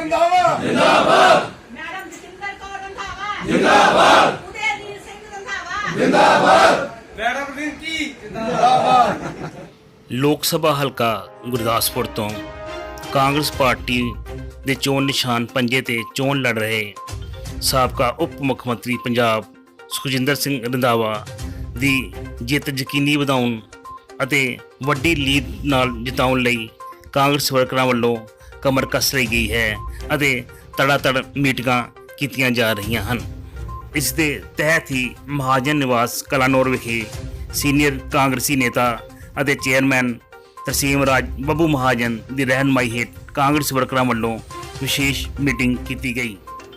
Randhawa madam Jatinder Kaur Randhawa. ਜਿੰਦਾਬਾਦ। Udaivir Singh Randhawa. Madam Rinki Lok Sabha ਹਲਕਾ ਗੁਰਦਾਸਪੁਰ ਤੋਂ ਕਾਂਗਰਸ ਪਾਰਟੀ ਦੇ ਚੋਣ ਨਿਸ਼ਾਨ ਪੰਜੇ ਤੇ ਚੋਣ ਲੜ ਰਹੇ ਸਾਬਕਾ ਉਪ ਮੁੱਖ ਮੰਤਰੀ ਪੰਜਾਬ ਸੁਖਜਿੰਦਰ ਸਿੰਘ ਰੰਧਾਵਾ ਦੀ ਜਿੱਤ ਯਕੀਨੀ ਬਣਾਉਣ ਅਤੇ ਵੱਡੀ ਲੀਡ ਨਾਲ ਜਿਤਾਉਣ ਲਈ ਕਾਂਗਰਸ ਵਰਕਰਾਂ ਵੱਲੋਂ ਕਮਰ ਕੱਸ ਲਈ ਗਈ ਹੈ ਅਤੇ ਤੜਾਤੜ ਮੀਟਿੰਗਾਂ ਕੀਤੀਆਂ ਜਾ ਰਹੀਆਂ ਹਨ। ਇਸ ਦੇ ਤਹਿਤ ਹੀ ਮਹਾਜਨ ਨਿਵਾਸ ਕਲਾਨੌਰ ਵਿਖੇ ਸੀਨੀਅਰ ਕਾਂਗਰਸੀ ਨੇਤਾ ਅਤੇ ਚੇਅਰਮੈਨ ਤਰਸੀਮ ਰਾਜ ਬੱਬੂ ਮਹਾਜਨ ਦੀ ਰਹਿਨਮਾਈ ਹੇਠ ਕਾਂਗਰਸ ਵਰਕਰਾਂ ਵੱਲੋਂ ਵਿਸ਼ੇਸ਼ ਮੀਟਿੰਗ ਕੀਤੀ ਗਈ,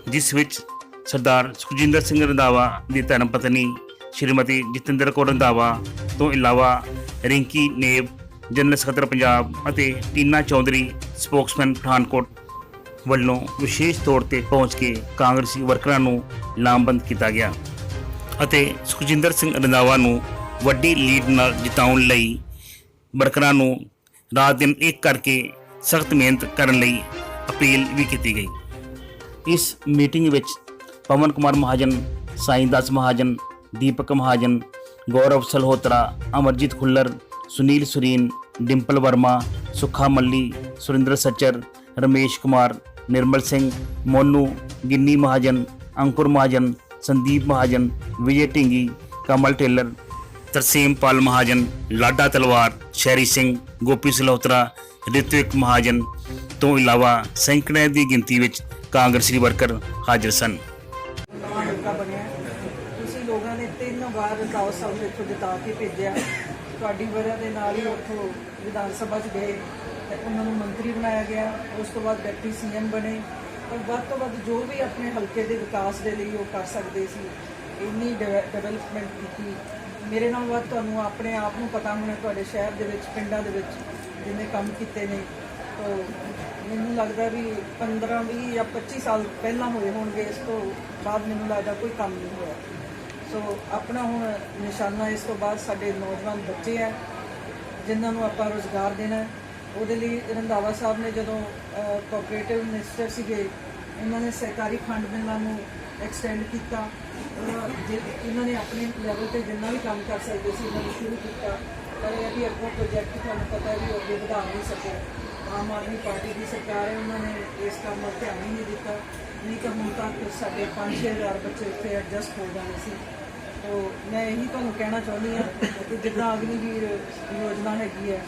ਜਿਸ ਵਿੱਚ ਸਰਦਾਰ ਸੁਖਜਿੰਦਰ ਸਿੰਘ ਰੰਧਾਵਾ ਦੀ ਧਰਮ ਪਤਨੀ ਸ਼੍ਰੀਮਤੀ ਜਤਿੰਦਰ ਕੌਰ ਰੰਧਾਵਾ ਤੋਂ ਇਲਾਵਾ ਰਿੰਕੀ ਨੇਬ ਜਨਰਲ ਸਕੱਤਰ ਪੰਜਾਬ ਅਤੇ ਟੀਨਾ ਚੌਧਰੀ ਸਪੋਕਸਮੈਨ ਪਠਾਨਕੋਟ ਵੱਲੋਂ ਵਿਸ਼ੇਸ਼ ਤੌਰ ਤੇ ਪਹੁੰਚ ਕੇ ਕਾਂਗਰਸੀ ਵਰਕਰਾਂ ਨੂੰ ਲਾਮਬੰਦ ਕੀਤਾ ਗਿਆ ਅਤੇ ਸੁਖਜਿੰਦਰ ਸਿੰਘ ਰੰਧਾਵਾ ਨੂੰ ਵੱਡੀ ਲੀਡ ਨਾਲ ਜਿਤਾਉਣ ਲਈ ਵਰਕਰਾਂ ਨੂੰ ਰਾਤ ਦਿਨ ਇੱਕ ਕਰਕੇ ਸਖਤ ਮਿਹਨਤ ਕਰਨ ਲਈ ਅਪੀਲ ਵੀ ਕੀਤੀ ਗਈ। ਇਸ ਮੀਟਿੰਗ ਵਿੱਚ ਪਵਨ ਕੁਮਾਰ ਮਹਾਜਨ, ਸਾਈਂ ਦਾਸ ਮਹਾਜਨ, ਦੀਪਕ ਮਹਾਜਨ, ਗੌਰਵ ਸਲਹੋਤਰਾ, ਅਮਰਜੀਤ ਖੁੱਲਰ, ਸੁਨੀਲ ਸੁਰੀਨ, ਡਿੰਪਲ ਵਰਮਾ ਸੁਖਾ ਮੱਲੀ ਸੁਰਿੰਦਰ ਸੱਚਰ, ਰਮੇਸ਼ ਕੁਮਾਰ, ਨਿਰਮਲ ਸਿੰਘ, ਮੋਨੂ, ਗਿੰਨੀ ਮਹਾਜਨ, ਅੰਕੁਰ ਮਹਾਜਨ, ਸੰਦੀਪ ਮਹਾਜਨ, ਵਿਜੇ ਢਿੰਗੀ, ਕਮਲ ਟੇਲਰ, ਤਰਸੇਮ ਪਾਲ ਮਹਾਜਨ, ਲਾਡਾ ਤਲਵਾਰ, ਸ਼ੈਰੀ ਸਿੰਘ, ਗੋਪੀ ਸਲਹੋਤਰਾ ਰਿਤਵਿਕ ਮਹਾਜਨ ਤੋਂ ਇਲਾਵਾ ਸੈਂਕੜਿਆਂ ਦੀ ਗਿਣਤੀ ਵਿੱਚ ਕਾਂਗਰਸੀ ਵਰਕਰ ਹਾਜ਼ਰ ਸਨ। ਤੁਸੀਂ ਲੋਕਾਂ ਨੇ ਤਿੰਨ ਵਾਰ ਰੰਧਾਵਾ ਸਾਹਿਬ ਨੂੰ ਇੱਥੋਂ ਜਿਤਾ ਕੇ ਭੇਜਿਆ। ਤੁਹਾਡੀ ਵਜ੍ਹਾ ਦੇ ਨਾਲ ਹੀ ਉੱਥੋਂ ਵਿਧਾਨ ਸਭਾ 'ਚ ਗਏ ਤੇ ਉਹਨਾਂ ਨੂੰ ਮੰਤਰੀ ਬਣਾਇਆ ਗਿਆ। ਉਸ ਤੋਂ ਬਾਅਦ ਡਿਪਟੀ ਸੀਐਮ ਬਣੇ। ਪਰ ਵੱਧ ਤੋਂ ਵੱਧ ਜੋ ਵੀ ਆਪਣੇ ਹਲਕੇ ਦੇ ਵਿਕਾਸ ਦੇ ਲਈ ਉਹ ਕਰ ਸਕਦੇ ਸੀ, ਇੰਨੀ ਡਿਵੈਲਪਮੈਂਟ ਕੀਤੀ। ਮੇਰੇ ਨਾਲ ਵੱਧ ਤੁਹਾਨੂੰ ਆਪਣੇ ਆਪ ਨੂੰ ਪਤਾ ਹੋਣਾ ਤੁਹਾਡੇ ਸ਼ਹਿਰ ਦੇ ਵਿੱਚ, ਪਿੰਡਾਂ ਦੇ ਵਿੱਚ ਜਿੰਨੇ ਕੰਮ ਕੀਤੇ ਨੇ। ਤੋ ਮੈਨੂੰ ਲੱਗਦਾ ਵੀ 15 20 ਜਾਂ 25 ਸਾਲ ਪਹਿਲਾਂ ਹੋਏ ਹੋਣਗੇ, ਇਸ ਤੋਂ ਬਾਅਦ ਮੈਨੂੰ ਲੱਗਦਾ ਕੋਈ ਕੰਮ ਨਹੀਂ ਹੋਇਆ। ਸੋ ਆਪਣਾ ਹੁਣ ਨਿਸ਼ਾਨਾ ਇਸ ਤੋਂ ਬਾਅਦ ਸਾਡੇ ਨੌਜਵਾਨ ਬੱਚੇ ਆ, ਜਿਨ੍ਹਾਂ ਨੂੰ ਆਪਾਂ ਰੋਜ਼ਗਾਰ ਦੇਣਾ ਉਹਦੇ ਲਈ ਰੰਧਾਵਾ ਸਾਹਿਬ ਨੇ ਜਦੋਂ ਕੋਆਪਰੇਟਿਵ ਮਿਨਿਸਟਰ ਸੀਗੇ, ਇਹਨਾਂ ਨੇ ਸਹਿਕਾਰੀ ਫੰਡ ਮਿਲਾਂ ਨੂੰ ਐਕਸਟੈਂਡ ਕੀਤਾ। ਉਹਨਾਂ ਜੇ- ਇਹਨਾਂ ਨੇ ਆਪਣੇ ਲੈਵਲ ਤੇ ਜਿੰਨਾ ਵੀ ਕੰਮ ਕਰ ਸਕਦੇ ਸੀ ਉਹਨਾਂ ਨੂੰ ਸ਼ੁਰੂ ਕੀਤਾ। ਪਰ ਇਹ ਵੀ ਅੱਗੋਂ ਪ੍ਰੋਜੈਕਟ ਤੁਹਾਨੂੰ ਪਤਾ ਵੀ ਉਹ ਅੱਗੇ ਵਧਾ ਨਹੀਂ ਸਕੇ ਆਮ ਆਦਮੀ ਪਾਰਟੀ ਦੀ ਸਰਕਾਰ ਹੈ, ਉਹਨਾਂ ਨੇ ਇਸ ਕੰਮ ਵੱਲ ਧਿਆਨ ਹੀ ਨਹੀਂ ਦਿੱਤਾ। ਨਹੀਂ ਤਾਂ ਹੁਣ ਤੱਕ ਸਾਡੇ 5-6000 ਬੱਚੇ ਉੱਥੇ ਐਡਜਸਟ ਹੋ ਜਾਣੇ ਸੀ। ਤੋ ਮੈਂ ਇਹੀ ਤੁਹਾਨੂੰ ਕਹਿਣਾ ਚਾਹੁੰਦੀ ਹਾਂ ਕਿ ਜਿੱਦਾਂ ਅਗਨੀਵੀਰ ਯੋਜਨਾ ਹੈਗੀ ਹੈ,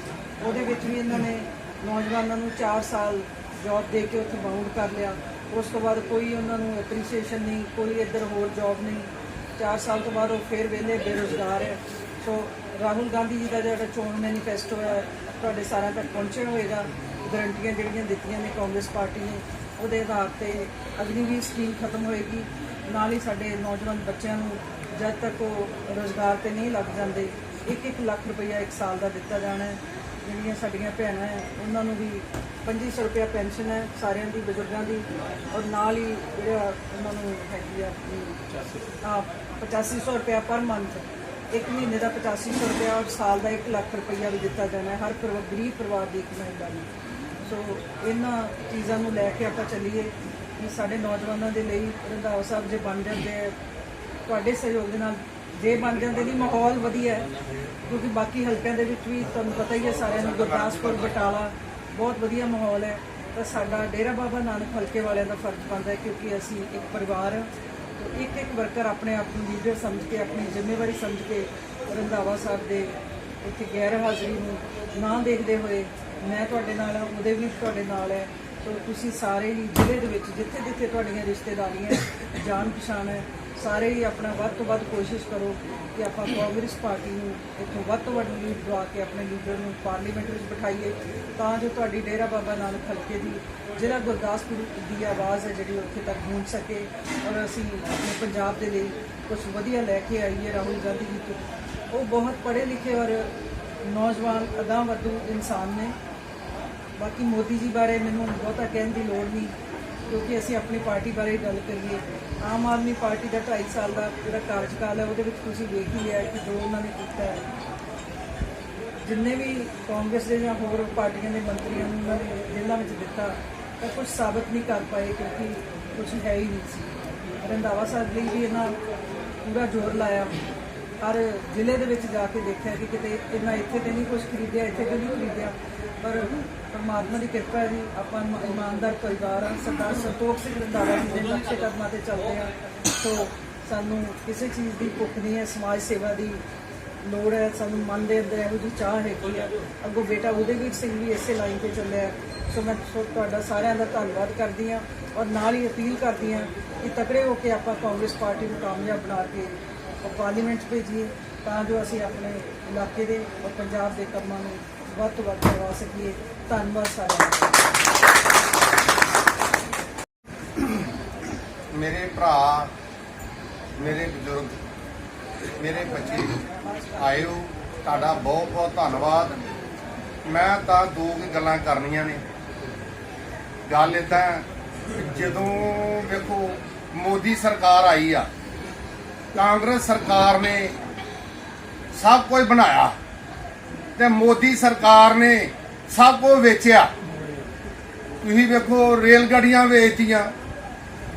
ਉਹਦੇ ਵਿੱਚ ਵੀ ਇਹਨਾਂ ਨੇ ਨੌਜਵਾਨਾਂ ਨੂੰ 4 ਸਾਲ ਜੌਬ ਦੇ ਕੇ ਉੱਥੇ ਬਾਉਂਡ ਕਰ ਲਿਆ। ਉਸ ਤੋਂ ਬਾਅਦ ਕੋਈ ਉਹਨਾਂ ਨੂੰ ਐਪਰੀਸੀਏਸ਼ਨ ਨਹੀਂ, ਕੋਈ ਇੱਧਰ ਹੋਰ ਜੌਬ ਨਹੀਂ। 4 ਸਾਲ ਤੋਂ ਬਾਅਦ ਉਹ ਫੇਰ ਵਿਹਲੇ ਬੇਰੁਜ਼ਗਾਰ ਹੈ। ਸੋ ਰਾਹੁਲ ਗਾਂਧੀ ਜੀ ਦਾ ਜਿਹੜਾ ਚੋਣ ਮੈਨੀਫੈਸਟੋ ਹੈ, ਤੁਹਾਡੇ ਸਾਰਿਆਂ ਤੱਕ ਪਹੁੰਚਿਆ ਹੋਏਗਾ। ਗਰੰਟੀਆਂ ਜਿਹੜੀਆਂ ਦਿੱਤੀਆਂ ਨੇ ਕਾਂਗਰਸ ਪਾਰਟੀ ਨੇ, ਉਹਦੇ ਆਧਾਰ ਤੇ ਅਗਨੀਵੀਰ ਸਕੀਮ ਖਤਮ ਹੋਏਗੀ। ਨਾਲ ਹੀ ਸਾਡੇ ਨੌਜਵਾਨ ਬੱਚਿਆਂ ਨੂੰ ਜਦ ਤੱਕ ਉਹ ਰੋਜ਼ਗਾਰ ਤੇ ਨਹੀਂ ਲੱਗ ਜਾਂਦੇ 1-1 ਲੱਖ ਰੁਪਈਆ ਇੱਕ ਸਾਲ ਦਾ ਦਿੱਤਾ ਜਾਣਾ ਹੈ। ਜਿਹੜੀਆਂ ਸਾਡੀਆਂ ਭੈਣਾਂ ਹੈ ਉਹਨਾਂ ਨੂੰ ਵੀ 2500 ਰੁਪਇਆ ਪੈਨਸ਼ਨ ਹੈ ਸਾਰਿਆਂ ਦੀ ਬਜ਼ੁਰਗਾਂ ਦੀ ਔਰ ਨਾਲ ਹੀ ਜਿਹੜਾ ਉਹਨਾਂ ਨੂੰ ਹੈਗੀ ਆ ਆ 8500 ਰੁਪਇਆ ਪਰ ਮੰਥ। ਇੱਕ ਮਹੀਨੇ ਦਾ 8500 ਰੁਪਇਆ ਔਰ ਸਾਲ ਦਾ 1 ਲੱਖ ਰੁਪਈਆ ਵੀ ਦਿੱਤਾ ਜਾਣਾ ਹੈ ਹਰ ਪਰਿਵਾਰ ਗਰੀਬ ਪਰਿਵਾਰ ਦੀ ਇੱਕ ਮਹਿਲਾ ਨੂੰ ਸੋ ਇਹਨਾਂ ਚੀਜ਼ਾਂ ਨੂੰ ਲੈ ਕੇ ਆਪਾਂ ਚੱਲੀਏ ਸਾਡੇ ਨੌਜਵਾਨਾਂ ਦੇ ਲਈ ਰੰਧਾਵਾ ਸਾਹਿਬ ਜੇ ਬਣ ਜਾਂਦੇ ਆ ਤੁਹਾਡੇ ਸਹਿਯੋਗ ਦੇ ਨਾਲ ਜੇ ਬਣ ਜਾਂਦੇ ਨਹੀਂ, ਮਾਹੌਲ ਵਧੀਆ ਹੈ। ਕਿਉਂਕਿ ਬਾਕੀ ਹਲਕਿਆਂ ਦੇ ਵਿੱਚ ਵੀ ਤੁਹਾਨੂੰ ਪਤਾ ਹੀ ਹੈ, ਸਾਰਿਆਂ ਨੂੰ ਗੁਰਦਾਸਪੁਰ, ਬਟਾਲਾ, ਬਹੁਤ ਵਧੀਆ ਮਾਹੌਲ ਹੈ। ਤਾਂ ਸਾਡਾ ਡੇਰਾ ਬਾਬਾ ਨਾਨਕ ਹਲਕੇ ਵਾਲਿਆਂ ਦਾ ਫਰਜ਼ ਬਣਦਾ ਹੈ ਕਿਉਂਕਿ ਅਸੀਂ ਇੱਕ ਪਰਿਵਾਰ ਹਾਂ। ਇੱਕ ਇੱਕ ਵਰਕਰ ਆਪਣੇ ਆਪ ਨੂੰ ਲੀਡਰ ਸਮਝ ਕੇ, ਆਪਣੀ ਜ਼ਿੰਮੇਵਾਰੀ ਸਮਝ ਕੇ ਰੰਧਾਵਾ ਸਾਹਿਬ ਦੇ ਇੱਥੇ ਗੈਰ ਹਾਜ਼ਰੀ ਨੂੰ ਨਾ ਦੇਖਦੇ ਹੋਏ ਮੈਂ ਤੁਹਾਡੇ ਨਾਲ ਹਾਂ ਉਹਦੇ ਵੀ ਤੁਹਾਡੇ ਨਾਲ ਹੈ। ਸੋ ਤੁਸੀਂ ਸਾਰੇ ਹੀ ਜ਼ਿਲ੍ਹੇ ਦੇ ਵਿੱਚ ਜਿੱਥੇ ਜਿੱਥੇ ਤੁਹਾਡੀਆਂ ਰਿਸ਼ਤੇਦਾਰੀਆਂ ਜਾਣ ਪਛਾਣ ਹੈ ਸਾਰੇ ਹੀ ਆਪਣਾ ਵੱਧ ਤੋਂ ਵੱਧ ਕੋਸ਼ਿਸ਼ ਕਰੋ ਕਿ ਆਪਾਂ ਕਾਂਗਰਸ ਪਾਰਟੀ ਨੂੰ ਇੱਥੋਂ ਵੱਧ ਤੋਂ ਵੱਧ ਲੀਡ ਦਵਾ ਕੇ ਆਪਣੇ ਲੀਡਰ ਨੂੰ ਪਾਰਲੀਮੈਂਟ ਵਿੱਚ ਬਿਠਾਈਏ, ਤਾਂ ਜੋ ਤੁਹਾਡੀ ਡੇਰਾ ਬਾਬਾ ਨਾਨਕ ਹਲਕੇ ਦੀ ਜ਼ਿਲ੍ਹਾ ਗੁਰਦਾਸਪੁਰ ਦੀ ਆਵਾਜ਼ ਹੈ ਜਿਹੜੀ ਉੱਥੇ ਤੱਕ ਪਹੁੰਚ ਸਕੇ ਔਰ ਅਸੀਂ ਆਪਣੇ ਪੰਜਾਬ ਦੇ ਲਈ ਕੁਝ ਵਧੀਆ ਲੈ ਕੇ ਆਈਏ। ਰਾਹੁਲ ਗਾਂਧੀ ਜੀ ਤੋਂ ਉਹ ਬਹੁਤ ਪੜ੍ਹੇ ਲਿਖੇ ਔਰ ਨੌਜਵਾਨ ਅਗਾਂਹਵਧੂ ਇਨਸਾਨ ਨੇ। ਬਾਕੀ ਮੋਦੀ ਜੀ ਬਾਰੇ ਮੈਨੂੰ ਬਹੁਤਾ ਕਹਿਣ ਦੀ ਲੋੜ ਨਹੀਂ। ਕਿਉਂਕਿ ਅਸੀਂ ਆਪਣੀ ਪਾਰਟੀ ਬਾਰੇ ਗੱਲ ਕਰੀਏ, ਆਮ ਆਦਮੀ ਪਾਰਟੀ ਦਾ 2.5 ਸਾਲ ਦਾ ਜਿਹੜਾ ਕਾਰਜਕਾਲ ਹੈ, ਉਹਦੇ ਵਿੱਚ ਤੁਸੀਂ ਵੇਖ ਹੀ ਲਿਆ ਕਿ ਜੋ ਉਹਨਾਂ ਨੇ ਕੀਤਾ ਹੈ। ਜਿੰਨੇ ਵੀ ਕਾਂਗਰਸ ਦੇ ਜਾਂ ਹੋਰ ਪਾਰਟੀਆਂ ਦੇ ਮੰਤਰੀਆਂ ਨੂੰ ਉਹਨਾਂ ਨੇ ਜੇਲ੍ਹਾਂ ਵਿੱਚ ਦਿੱਤਾ, ਤਾਂ ਕੁਝ ਸਾਬਤ ਨਹੀਂ ਕਰ ਪਾਏ ਕਿਉਂਕਿ ਕੁਝ ਹੈ ਹੀ ਨਹੀਂ ਸੀ। ਰੰਧਾਵਾ ਸਾਹਿਬ ਲਈ ਵੀ ਇਹਨਾਂ ਪੂਰਾ ਜ਼ੋਰ ਲਾਇਆ। ਹਰ ਜ਼ਿਲ੍ਹੇ ਦੇ ਵਿੱਚ ਜਾ ਕੇ ਦੇਖਿਆ ਕਿ ਕਿਤੇ ਇੰਨਾ ਇੱਥੇ ਤੇ ਨਹੀਂ ਕੁਝ ਖਰੀਦਿਆ, ਇੱਥੇ ਤੇ ਨਹੀਂ ਖਰੀਦਿਆ। ਪਰ ਪਰਮਾਤਮਾ ਦੀ ਕਿਰਪਾ ਹੈ ਜੀ, ਆਪਾਂ ਇਮਾਨਦਾਰ ਪਰਿਵਾਰ ਆ, ਸਰਦਾਰ ਸੰਤੋਖ ਸਿੰਘ ਰੰਧਾਵਾ ਜੀ ਦੇ ਨਕਸ਼ੇ ਕਦਮਾਂ ਤੇ ਚੱਲਦੇ ਆ। ਸੋ ਸਾਨੂੰ ਕਿਸੇ ਚੀਜ਼ ਦੀ ਭੁੱਖ ਨਹੀਂ ਹੈ, ਸਮਾਜ ਸੇਵਾ ਦੀ ਲੋੜ ਹੈ, ਸਾਨੂੰ ਮਨ ਦੇ ਅੰਦਰ ਇਹੋ ਜਿਹੀ ਚਾਹ ਹੈਗੀ ਆ। ਅੱਗੋਂ ਬੇਟਾ ਉਦੇਵੀਰ ਸਿੰਘ ਵੀ ਇਸੇ ਲਾਈਨ ਤੇ ਚੱਲਿਆ ਸੋ ਮੈਂ ਸੋ ਤੁਹਾਡਾ ਸਾਰਿਆਂ ਦਾ ਧੰਨਵਾਦ ਕਰਦੀ ਹਾਂ ਔਰ ਨਾਲ ਹੀ ਅਪੀਲ ਕਰਦੀ ਹਾਂ ਕਿ ਤਕੜੇ ਹੋ ਕੇ ਆਪਾਂ ਕਾਂਗਰਸ ਪਾਰਟੀ ਨੂੰ ਕਾਮਯਾਬ ਬਣਾ ਕੇ ਉਹ ਪਾਰਲੀਮੈਂਟ 'ਚ ਭੇਜੀਏ, ਤਾਂ ਜੋ ਅਸੀਂ ਆਪਣੇ ਇਲਾਕੇ ਦੇ ਔਰ ਪੰਜਾਬ ਦੇ ਕੰਮਾਂ ਨੂੰ ਵੱਧ ਤੋਂ ਵੱਧ ਕਰਵਾ ਸਕੀਏ। ਧੰਨਵਾਦ ਸਾਰਿਆਂ ਦਾ। ਮੇਰੇ ਭਰਾ, ਮੇਰੇ ਬਜ਼ੁਰਗ, ਮੇਰੇ ਬੱਚੇ, ਆਇਓ, ਤੁਹਾਡਾ ਬਹੁਤ ਬਹੁਤ ਧੰਨਵਾਦ। ਮੈਂ ਤਾਂ ਦੋ ਕੁ ਗੱਲਾਂ ਕਰਨੀਆਂ ਨੇ। ਗੱਲ ਏਦਾਂ ਜਦੋਂ ਵੇਖੋ, ਮੋਦੀ ਸਰਕਾਰ ਆਈ ਆ ਕਾਂਗਰਸ ਸਰਕਾਰ ਨੇ ਸਭ ਕੁਝ ਬਣਾਇਆ ਤੇ ਮੋਦੀ ਸਰਕਾਰ ਨੇ ਸਭ ਕੁਝ ਵੇਚਿਆ। ਤੁਸੀਂ ਵੇਖੋ ਰੇਲ ਗੱਡੀਆਂ ਵੇਚਤੀਆਂ,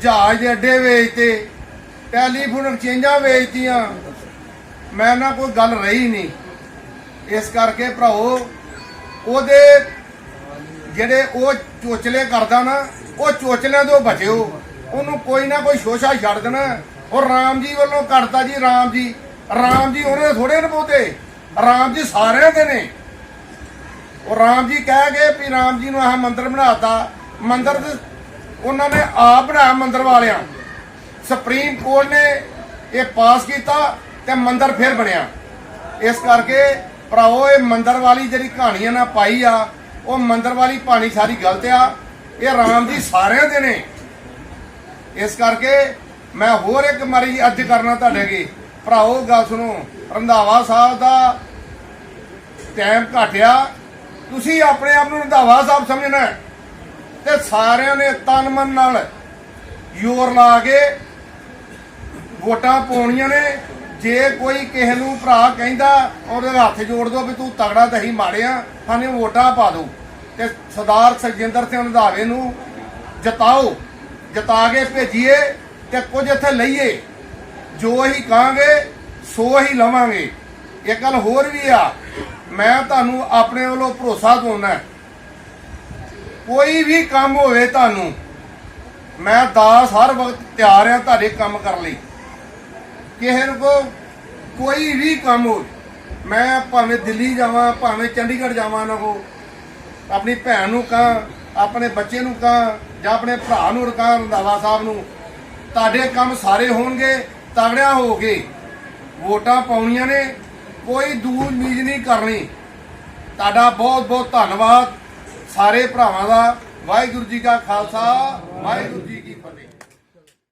ਜਹਾਜ਼ ਦੇ ਅੱਡੇ ਵੇਚਤੇ, ਟੈਲੀਫੋਨ ਐਕਸਚੇਂਜਾਂ ਵੇਚਤੀਆਂ। ਮੈਂ ਨਾ ਕੋਈ ਗੱਲ ਰਹੀ ਨਹੀਂ। ਇਸ ਕਰਕੇ ਭਰਾਓ ਉਹਦੇ ਜਿਹੜੇ ਉਹ ਚੋਚਲੇ ਕਰਦਾ ਨਾ, ਉਹ ਚੋਚਲਿਆਂ ਤੋਂ ਬਚਿਓ। ਉਹਨੂੰ ਕੋਈ ਨਾ ਕੋਈ ਸ਼ੋਸ਼ਾ ਛੱਡ ਦੇਣਾ। ਔਰ ਰਾਮ ਜੀ ਵੱਲੋਂ ਕਰਤਾ ਜੀ, ਰਾਮ ਜੀ। ਰਾਮ ਜੀ ਉਹਨੇ ਥੋੜੇ ਨੇ ਬਹੁਤੇ। ਰਾਮ ਜੀ ਸਾਰਿਆਂ ਦੇ ਨੇ। ਉਹ ਰਾਮ ਜੀ ਕਹਿ ਗਏ ਵੀ ਰਾਮ ਜੀ ਨੂੰ ਆਹ ਮੰਦਿਰ ਬਣਾਤਾ। ਮੰਦਿਰ ਦੇ ਉਹਨਾਂ ਨੇ ਆਪ ਬਣਾਇਆ ਮੰਦਿਰ ਵਾਲਿਆਂ। ਸੁਪਰੀਮ ਕੋਰਟ ਨੇ ਇਹ ਪਾਸ ਕੀਤਾ ਤੇ ਮੰਦਿਰ ਫਿਰ ਬਣਿਆ। ਇਸ ਕਰਕੇ ਭਰਾਓ ਇਹ ਮੰਦਿਰ ਵਾਲੀ ਜਿਹੜੀ ਕਹਾਣੀਆਂ ਨਾ ਪਾਈ ਆ, ਉਹ ਮੰਦਿਰ ਵਾਲੀ ਪਾਣੀ ਸਾਰੀ ਗਲਤ ਆ। ਇਹ ਰਾਮ ਜੀ ਸਾਰਿਆਂ ਦੇ ਨੇ। ਇਸ ਕਰਕੇ ਮੈਂ ਹੋਰ ਇੱਕ ਮਾਰੀ ਅੱਜ ਕਰਨਾ ਤੁਹਾਡੇ ਕੀ ਭਰਾਓ, ਗੱਲ ਸੁਣੋ। ਰੰਧਾਵਾ ਸਾਹਿਬ ਦਾ ਟਾਈਮ ਘਟਿਆ। ਤੁਸੀਂ ਆਪਣੇ ਆਪ ਨੂੰ ਰੰਧਾਵਾ ਸਾਹਿਬ ਸਮਝਣਾ ਤੇ ਸਾਰਿਆਂ ਨੇ ਤਨ ਮਨ ਨਾਲ ਜ਼ੋਰ ਲਾ ਕੇ ਵੋਟਾਂ ਪਾਉਣੀਆਂ ਨੇ। ਜੇ ਕੋਈ ਕਿਸੇ ਨੂੰ ਭਰਾ ਕਹਿੰਦਾ, ਉਹਦੇ ਹੱਥ ਜੋੜ ਦੋ ਵੀ ਤੂੰ ਤਗੜਾ ਤੇ ਹੀ ਮਾੜਿਆ ਸਾਨੂੰ ਵੋਟਾਂ ਪਾ ਦੋ ਤੇ ਸਰਦਾਰ ਸਰਜਿੰਦਰ ਸਿੰਘ ਰੰਧਾਵੇ ਨੂੰ ਜਤਾਓ, ਜਤਾ ਕੇ ਭੇਜੀਏ। ਤੇ ਕੁਝ ਇੱਥੇ ਲਈਏ, ਜੋ ਅਸੀਂ ਕਹਾਂਗੇ, ਸੋ ਹੀ ਲਵਾਂਗੇ। ਇੱਕ ਗੱਲ ਹੋਰ ਵੀ ਆ, ਮੈਂ ਤੁਹਾਨੂੰ ਆਪਣੇ ਵੱਲੋਂ ਭਰੋਸਾ ਦਵਾਉਣਾ ਕੋਈ ਵੀ ਕੰਮ ਹੋਵੇ ਤੁਹਾਨੂੰ, ਮੈਂ ਦਾਸ ਹਰ ਵਕਤ ਤਿਆਰ ਆ ਤੁਹਾਡੇ ਕੰਮ ਕਰਨ ਲਈ। ਕਿਸੇ ਨੂੰ ਕੋਈ ਵੀ ਕੰਮ ਹੋਵੇ, ਮੈਂ ਭਾਵੇਂ ਦਿੱਲੀ ਜਾਵਾਂ, ਭਾਵੇਂ ਚੰਡੀਗੜ੍ਹ ਜਾਵਾਂ ਨਾ ਕੋ ਆਪਣੀ ਭੈਣ ਨੂੰ ਕਹਾਂ, ਆਪਣੇ ਬੱਚੇ ਨੂੰ ਕਹਾਂ, ਜਾਂ ਆਪਣੇ ਭਰਾ ਨੂੰ ਕਹਾਂ ਰੰਧਾਵਾ ਸਾਹਿਬ ਨੂੰ ਤੁਹਾਡੇ ਕੰਮ ਸਾਰੇ ਹੋਣਗੇ, ਤਗੜਿਆ ਹੋ ਕੇ। ਵੋਟਾਂ ਪਾਉਣੀਆਂ ਨੇ, ਕੋਈ ਦੂਰ ਮੀਜ ਨਹੀਂ ਕਰਨੀ। ਤੁਹਾਡਾ ਬਹੁਤ ਬਹੁਤ ਧੰਨਵਾਦ ਸਾਰੇ ਭਰਾਵਾਂ ਦਾ। ਵਾਹਿਗੁਰੂ ਜੀ ਕਾ ਖਾਲਸਾ, ਵਾਹਿਗੁਰੂ ਜੀ